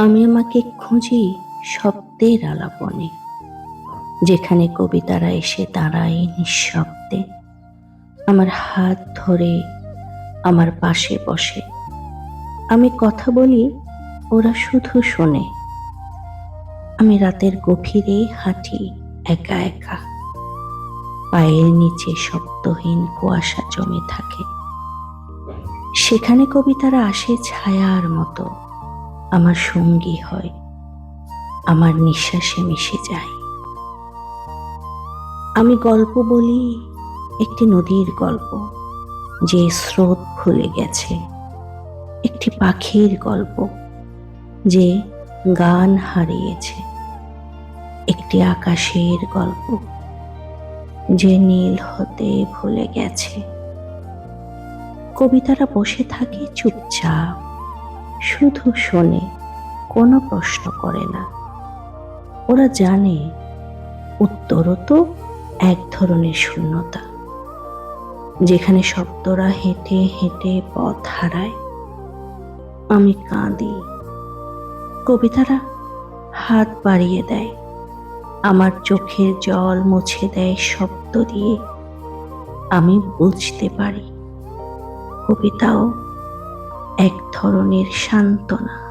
আমি আমাকে খুঁজি শব্দের আলাপনে, যেখানে কবিতারা এসে দাঁড়ায় নিঃশব্দে। আমার হাত ধরে আমার পাশে বসে। আমি কথা বলি, ওরা শুধু শোনে। আমি রাতের গভীরে হাঁটি একা একা। পায়ের নিচে শব্দহীন কুয়াশা জমে থাকে। সেখানে কবিতারা আসে ছায়ার মতো। আমার সঙ্গী হয়। আমার নিঃশ্বাসে মিশে যায়। আমি গল্প বলি একটি নদীর গল্প, যে স্রোত ভুলে গেছে। একটি পাখির গল্প, যে গান হারিয়েছে। একটি আকাশের গল্প, যে নীল হতে ভুলে গেছে। কবিতারা বসে থাকে চুপচাপ। শুধু শোনে, কোনো প্রশ্ন করে না। ওরা জানে, উত্তরও তো এক ধরনের শূন্যতা। যেখানে শব্দরা হেঁটে হেঁটে পথ হারায়, আমি কাঁদি। কবিতারা হাত বাড়িয়ে দেয়, আমার চোখের জল মুছে দেয় শব্দ দিয়ে। আমি বুঝতে পারি, কবিতাও এক ধরনের সান্ত্বনা।